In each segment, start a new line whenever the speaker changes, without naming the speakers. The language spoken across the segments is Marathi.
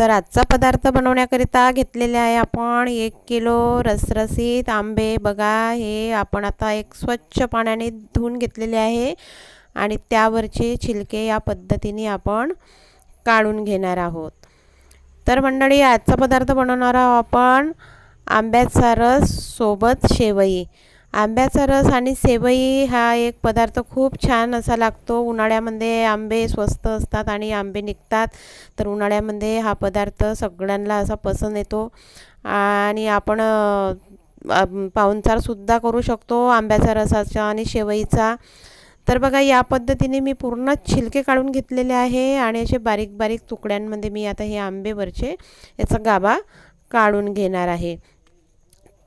तर आजचा पदार्थ बनवण्याकरिता घेतलेले आहे आपण एक किलो रसरसीत आंबे. बघा हे आपण आता एक स्वच्छ पाण्याने धुवून घेतलेले आहे आणि त्यावरचे छिलके या पद्धतीने आपण काढून घेणार आहोत. तर मंडळी आजचा पदार्थ बनवणार आहोत आपण आंब्याचा रस सोबत शेवई. आंब्याचा रस आणि सेवई हा एक पदार्थ खूप छान असा लागतो. उन्हाळ्यामध्ये आंबे स्वस्त असतात आणि आंबे निघतात. तर उन्हाळ्यामध्ये हा पदार्थ सगळ्यांना असा पसंत येतो. आणि आपण पाहुणचारसुद्धा करू शकतो आंब्याचा रसाचा आणि शेवईचा. तर बघा या पद्धतीने मी पूर्ण छिलके काढून घेतलेले आहे आणि असे बारीक बारीक तुकड्यांमध्ये मी आता हे आंबेवरचे याचा गाभा काढून घेणार आहे.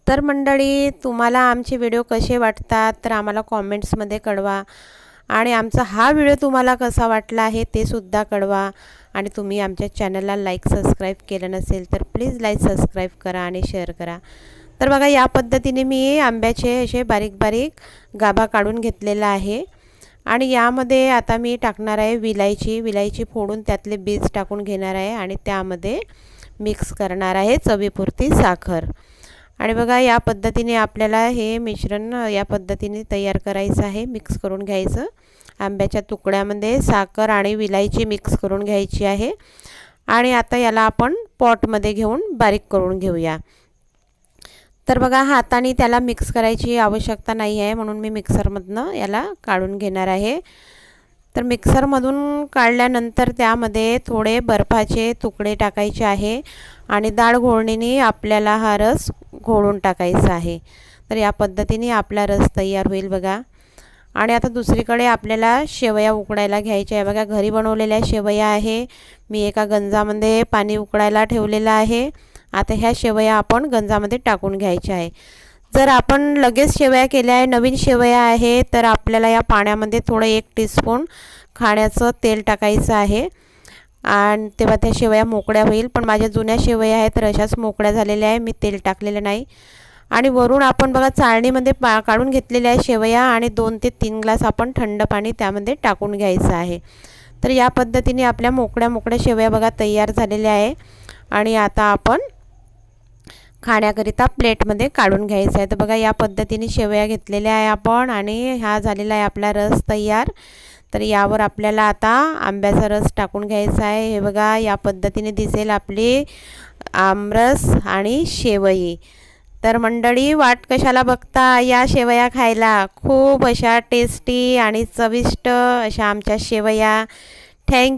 तर मंडळी तुम्हाला आमचे व्हिडिओ कसे वाटतात तर आम्हाला कॉमेंट्समध्ये कळवा. आणि आमचा हा व्हिडिओ तुम्हाला कसा वाटला आहे ते सुद्धा कळवा. आणि तुम्ही आमच्या चॅनलला लाईक सबस्क्राईब केलं नसेल तर प्लीज लाईक सबस्क्राईब करा आणि शेअर करा. तर बघा या पद्धतीने मी आंब्याचे असे बारीक बारीक गाभा काढून घेतलेला आहे. आणि यामध्ये आता मी टाकणार आहे विलायची. विलायची फोडून त्यातले बीज टाकून घेणार आहे आणि त्यामध्ये मिक्स करणार आहे चवीपुरती साखर. आणि बघा या पद्धतीने आपल्याला हे मिश्रण या पद्धतीने तयार करायचं आहे मिक्स करून घ्यायचं. आंब्याच्या तुकड्यामध्ये साखर आणि विलायची मिक्स करून घ्यायची आहे. आणि आता याला आपण पॉटमध्ये घेऊन बारीक करून घेऊया. तर बघा हाताने त्याला मिक्स करायची आवश्यकता नाही आहे म्हणून मी मिक्सरमधनं याला काढून घेणार आहे. तर मिक्सरमधून काढल्यानंतर त्यामध्ये थोडे बर्फाचे तुकडे टाकायचे आहे. आणि डाळ घोळणीने आपल्याला हा रस घोळून टाकायचं आहे. तर या पद्धतीने आपला रस तयार होईल बघा. आणि आता दुसरीकडे आपल्याला शेवया उकडायला घ्यायच्या आहे. बघा घरी बनवलेल्या शेवया आहे. मी एका गंजामध्ये पाणी उकडायला ठेवलेलं आहे. आता ह्या शेवया आपण गंजामध्ये टाकून घ्यायच्या आहे. जर आपण लगेच शेवया केल्या आहे नवीन शेवया आहे तर आपल्याला या पाण्यामध्ये थोडं एक टीस्पून खाण्याचं तेल टाकायचं आहे. आणि तेव्हा त्या शेवया मोकळ्या होईल. पण माझ्या जुन्या शेवया आहेत तर अशाच मोकळ्या झालेल्या आहे. मी तेल टाकलेलं नाही. आणि वरून आपण बघा चाळणीमध्ये पा काढून घेतलेल्या आहे शेवया आणि दोन ते तीन ग्लास आपण थंड पाणी त्यामध्ये टाकून घ्यायचं आहे. तर या पद्धतीने आपल्या मोकळ्या मोकळ्या शेवया बघा तयार झालेल्या आहे. आणि आता आपण खाण्याकरिता प्लेटमध्ये काढून घ्यायचं आहे. तर बघा या पद्धतीने शेवया घेतलेल्या आहे आपण आणि हा झालेला आहे आपला रस तयार. तर यावर आपल्याला आता आंब्याचा रस टाकून घ्यायचा आहे. हे बघा या पद्धतीने दिसेल आपली आमरस आणि शेवई. तर मंडळी वाट कशाला बघता या शेवया खायला? खूप अशा टेस्टी आणि चविष्ट अशा आमच्या शेवया. थँक